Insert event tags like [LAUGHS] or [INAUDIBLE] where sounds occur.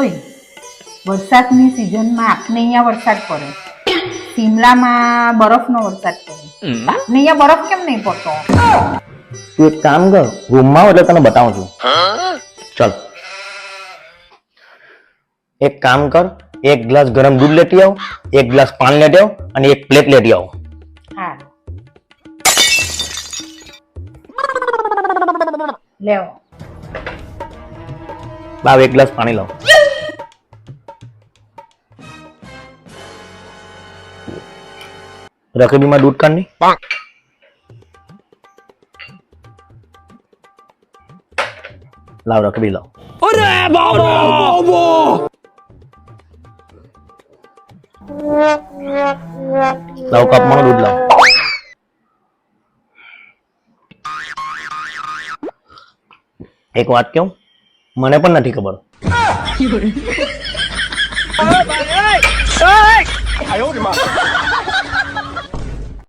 ઓય વરસાદની સિઝનમાં આપને અહીંયા વરસાદ પડે. શિમલામાં બરફનો વરસાદ પડે. આપને અહીંયા બરફ કેમ નહીં પડતો? તું એક કામ કર રૂમમાં એટલે તને બતાવું છું. ચલ. એક કામ કર એક ગ્લાસ ગરમ દૂધ લેતી આવ એક ગ્લાસ પાણી લેતી આવ અને એક પ્લેટ લેતી આવ. હા લેવો. લાવ એક ગ્લાસ પાણી લાવ. રખડીમાં દૂધ કાઢની લાવ રકબી લાવ. લાવ કપમાં દૂધ લાવ. એક વાત કેવું મને પણ નથી ખબર. [LAUGHS]